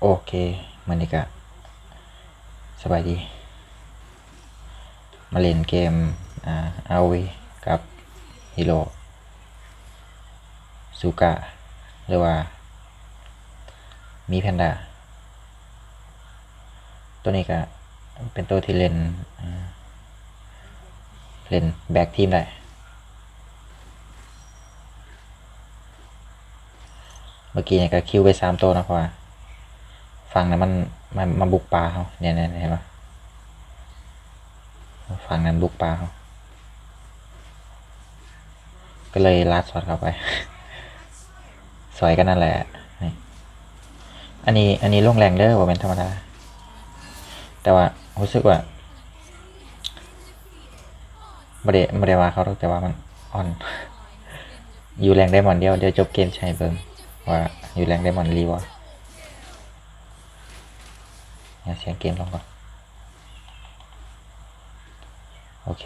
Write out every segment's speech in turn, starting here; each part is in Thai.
โอเคมันนี่ก็สบายดี มาเล่นเกมอ่าอาวีกับฮิโร่ซูกะหรือว่า มีแพนด้าตัวนี้ก็เป็นตัวที่เล่นเล่นแบ็กทีมได้เมื่อกี้เนี่ยก็คิวไปสามตัวนะเพราะว่าฝั่งนั้นมันมันมาบุกปลาเขาเนี่ยเนี่ยเห็นปะฝั่งนั้นบุกปลาเขาก็เลยลัดสอดเข้าไป สวยกันนั่นแหละ อันนี้ อันนี้ลงแรงเด้อว่าเป็นธรรมดา แต่ว่ารู้สึกว่าไม่ได้ไม่ได้ว่าเขารอกแต่ว่ามันอ่อน อยู่แรงได้หมอนเดียวเดี๋ยวจบเกมใช้เบิ่งว่าอยู่แรงได้หมอนรีวะเนี่ย เสียงเกมลงก่อน โอเค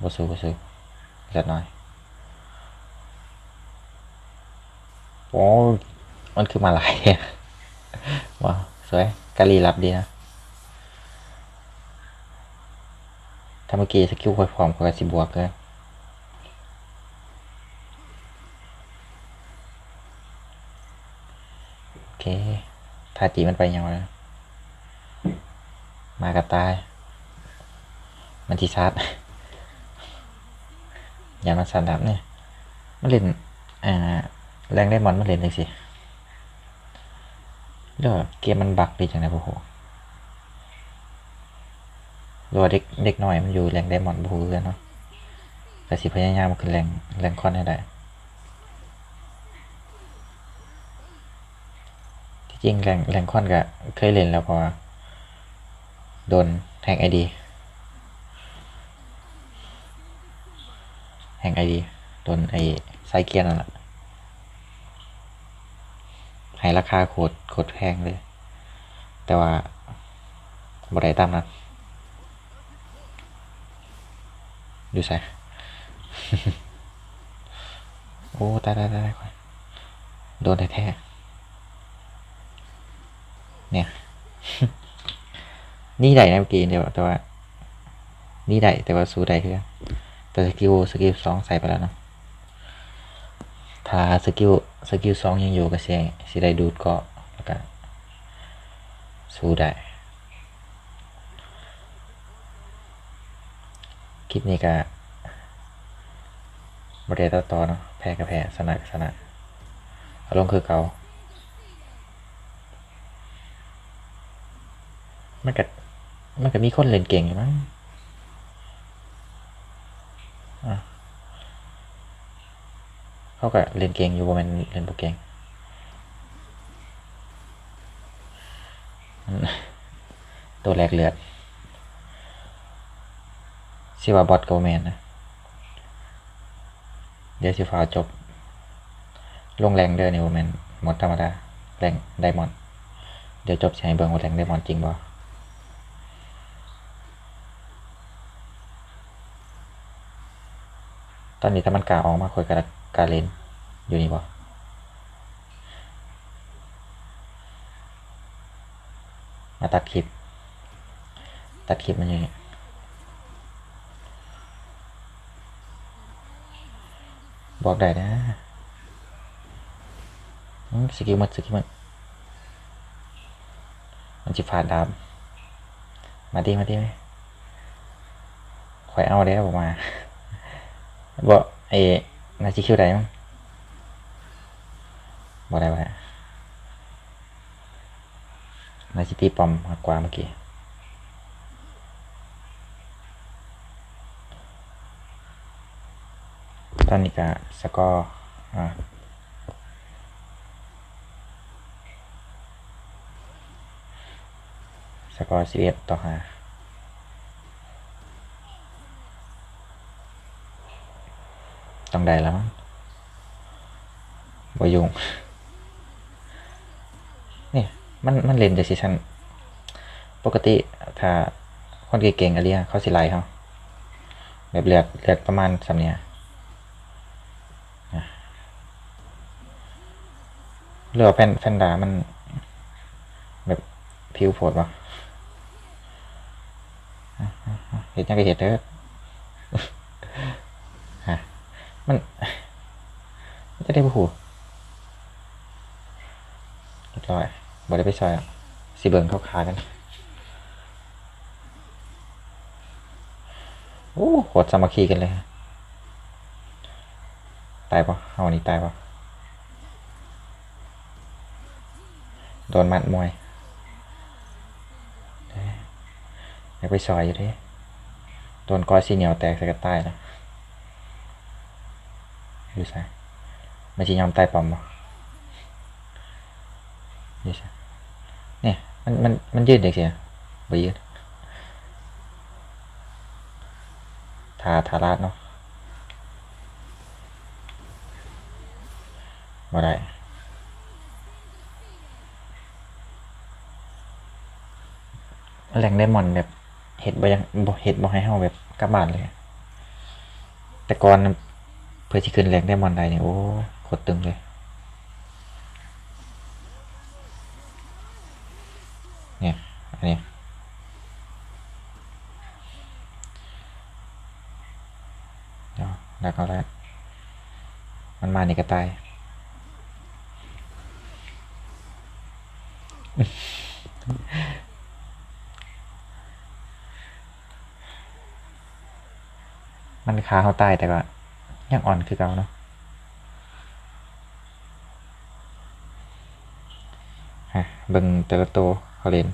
บสูบสูเล็ดน้อยโอ้มันคือมาลายว้าวสวยกะลีรับดีนะถ้าเมื่อกี้สกิลค่อยพร้อมเขาก็สิบวกเลยโอ เคทาจีมันไปยังไงมากระตาย มันทีชาร์จอย่ามาสันดับเนี่ยมันเล่นอ่าแรงได้มอนมันเล่นเลยสิเรื่องเกมมันบักดีจังนะโอ้โหรือว่าเด็กเด็กหน้อยมันอยู่แรงไดมอนด์บูกันเนาะแต่สิพยายามขึ้นแรงแรงคอนให้ได้ จริงแรงแรงคอนก็เคยเล่นแล้วพอโดนแฮงไอดีแฮงไอดีโดนไอไซเกียนนั่นแหละให้ราคาโคตรโคตรแพงเลย แต่ว่าบ่ได้ตามนั้นดูใส่โอ้ ตายตายตายโดนแท้ๆ เนี่ย นี่ได้นะเมื่อกี้เดี๋ยวแต่ว่า นี่ได้แต่ว่าสู้ได้คือแต่สกิลสกิลสองใส่ไปแล้วเนาะถ้าสกิลสกิลสองยังอยู่ก็เสียสิได้ดูดกาะแล้วก็สู้ได้คลิปนี้ก็บริเวณต่อเนาะแพ้กับแพ้สนะกับสนะอารมณ์คือเกา มันก็มันก็มีคนเล่นเก่งอยู่มั้งเขาก็เล่นเก่งอยู่บ่แมันเล่นบ่เก่งตัวแรกเลือดสิว่าบอทก็บ่แมนนะ เดี๋ยวสิฟ้าจบ ลงแรงเด้อนี่บ่แมนหมดธรรมดา แรงไดมอนด์เดี๋ยวจบให้เบิ่งว่าแรงไดมอนด์จริงบ่ ตอนนี้ถ้ามันก้าออกมาคอยกล้ากาเลนอยู่นี่บ่มาตัดคลิป ตัดคลิปมันอยู่นี่บอกได้นะสกิลมันสกิลมันมันจะฟาดดาบมาดีมาดีไหมคอยเอาได้ผมมา บอกไอ้นาจิคิวได้มั้งบอกได้ว่านาจิตีปอมมากกว่าเมื่อกี้ตอนนี้ก็สกอร์อ่าสกอร์สิบเอ็ดต่อห้า ต้งได้แล้วมั้งบอยุงเนี่ยมันมันเล่นจากซีซันปกติถ้าคนเก่งๆอะไรเขาสิไล่เขาแบบเลือดเลือดประมาณสำเนียเรือแฟนแฟนดามัน แบบผิวโผดวะเห็นยังก็เห็นเด้อ มัน จะได้ผู้หูเรียบร้อยบ่ได้ไปซอยอะสิเบิ่งเข้าขากันโอ้โหดสามัคคีกันเลย ตายปะเอาอันนี้ตายปะโดนมัดมวยอยากไปซอยอยู่ด้โดนก้อยซีเหนียวแตกใส่กระต่ายนะ อยู่ใส่ไม่ใช่ยอมตายปอมปะอยู่ใส่เนี่ยมันมันมันยืดเด็กเสียไปยืดทาทาราดเนาะมาได้แหล่งไดมอนแบบเห็ดบ่ยังเห็ดบ่ให้เฮาแบบกลับบ้านเลย แต่ก่อน เพื่อที่ขึ้นแหล่งได้มอนได้เนี่ยโอ้โคตรตึงเลย เนี่ย อันนี้เดี๋ยวดักเอาแล้ว มันมาในี่ก็ตายมันขาเขาตายแต่ก็ ยังอ่อนคือเก่าเนาะฮะเบิ่งแต่ละตัวเขาเล่น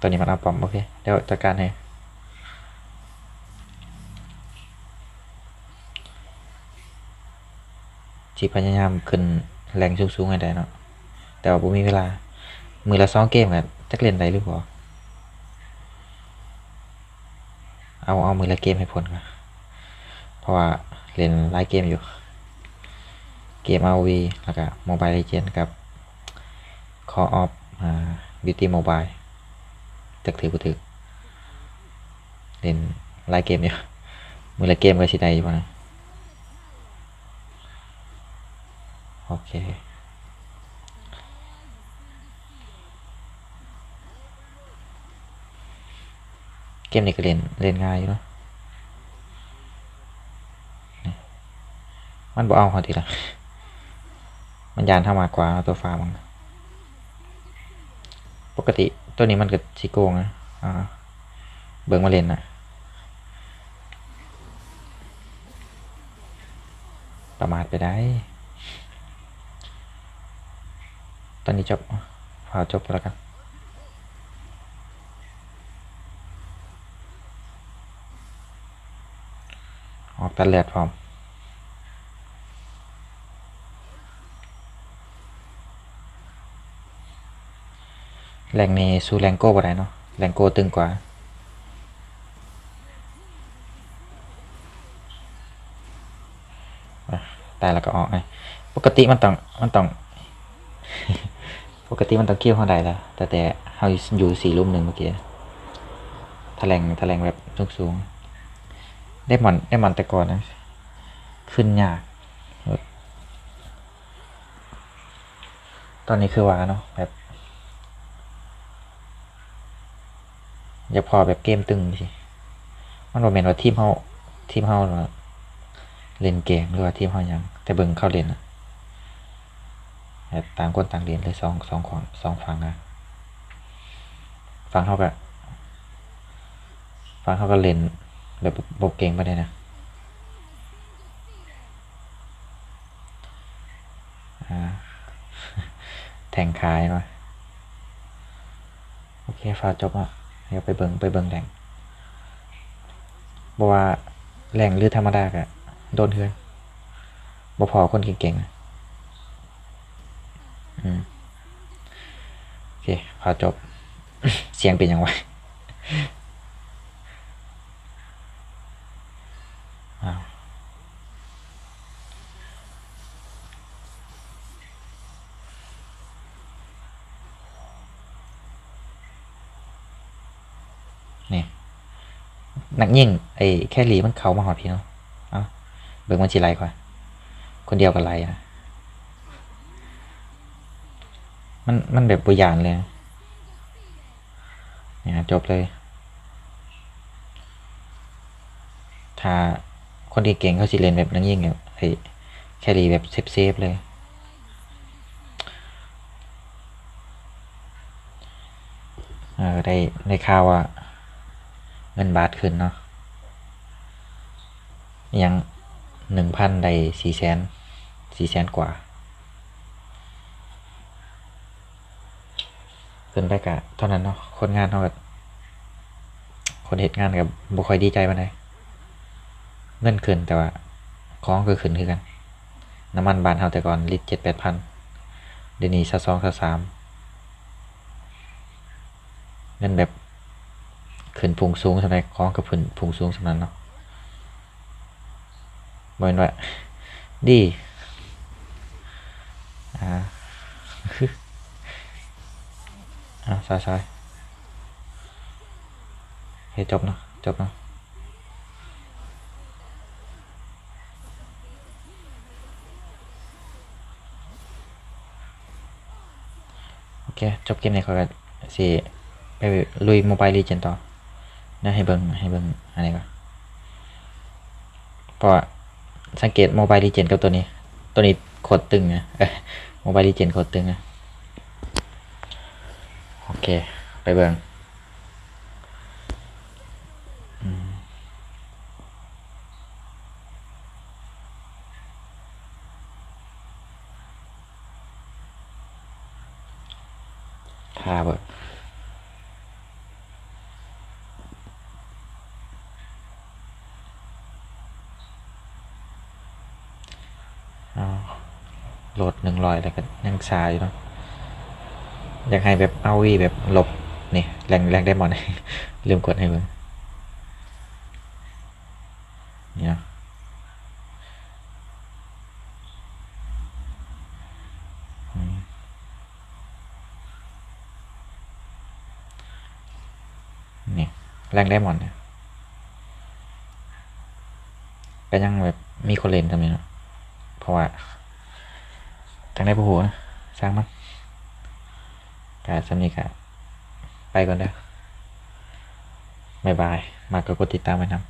ตัวนี้มันเอาปอมโอเค เดี๋ยวจัดการให้ที่พยายามขึ้นแรงสูงๆให้ได้เนาะแต่ว่าผมมีเวลา มือละสองเกมกันจักเล่นได้หรือเปล่า เอาเอามือละเกมให้ผลก่อนเพราะว่าเล่นหลายเกมอยู่ เกม RV แล้วก็ Mobile Legends กับ Call of อ่า Beauty Mobile จักถือกูถือเล่นหลายเกมอยู่มือละเกมก็สิได้อยู่บ่นะโอเค เกมนี้ก็เล่นเล่นง่ายอยู่เนาะมันบ่เอาเขาทีละมันยานเท่ามากกว่าตัวฟ้ามันปกติตัวนี้มันก็ชิโกงนะอ่าเบิ่งมาเล่นนะประมาทไปได้ ตอนนี้จบพาจบแล้วกัน ออกตัดแลดพร้อมแรงนี้สู้แรงโก้บ่ได้เนาะแรงโก้ตึงกว่าอะตายแล้วก็ออกไงปกติมันต้องมันต้อง ปกติมันต้องเกี่ยวเข้าได้แล้วแต่แต่เขาอยู่สี่ลุ่มหนึ่งเมื่อกี้แถลงแถลงแบบสูงสูงๆ ได้หมอนได้หมอนแต่ก่อนนะ ขึ้นยาก ตอนนี้คือว่าเนาะแบบอย่าพอแบบเกมตึงสิมันบ่แม่นว่าทีมเฮาทีมเฮาเล่นเกมหรือว่าทีมเฮายัง แต่เบิ่งเข้าเล่นอะแบบต่างคนต่างเล่นเลยสองสองของสองฝั่งนะฝั่งเขาก็ฝั่งเขาก็เล่น แบบบ่เก่งปานใดนะอ่าแทงคายมาโอเคฟาจบอะเดี๋ยวไปเบิงไปเบิงแรงบอกว่าแรงหรือธรรมดากะโดนเฮือนบ่พอคนเก่งๆอืมโอเคฟาจบ เสียงเป็นยังไงอ้าว นี่ นักยิ่งไอ้แค่หลีมันเขามาหอดพี่เนาะเอาเบิ่งมันจีไรก่อนคนเดียวกับไรนะมันมันแบบบุยานเลยเนี่ยจบเลยถ้าคนที่เก่งเขาสิเล่นแบบนั้นยิ่งแบบไอ้แครีแบบเซฟเซฟๆเลยเออได้ได้ข่าวว่า เงินบาทขึ้นเนาะยังหนึ่งพันได้สี่แสนสี่แสนกว่า ขึ้นไปกะเท่านั้นเนาะคนงานเท่ากับคนเหตุงานกับบุคอยดีใจปานใดเงินขึ้นแต่ว่าของก็ขึ้นคือกัน น้ำมันบานเฮาแต่ก่อนลิตรเจ็ดแปดพันเดี๋ยวนี้ซะสองซะสามเงินแบบ ขึ้นพุงสูงสำหรับของกับขึ้นพุงสูงสำนั้นเนาะบ่เป็นว่าดีอ่าอะซอยๆเฮ้จบเนาะจบเนาะโอเค จบเกมนี้ขาก็สิไปลุยโมบายลีเจนต่อ นะให้เบิ่งให้เบิ่งอะไรก่อนเพราะสังเกตโมบายลีเจนกับตัวนี้ ตัวนี้โคตรตึงนะเอ้โมบายลีเจนโคตรตึงนะโอเค ไปเบิ่งท่าเบิ่งเอา โหลดหนึ่งร้อยแล้วก็ยังชาอยู่เนาะอยากให้แบบเอาวีแบบหลบนี่แรงแรงได้หมดลืมกดให้เบิ่งเนี่ยนี่แรงได้หมดเนี่ยก็ยังแบบมีคนเล่นทำนี้เนาะเพราะว่า ทางได้ผู้หูนะสร้างมันกาสำนีกะไปก่อนเด้อบ๊ายบาย มากก็กดติดตามไว้นะ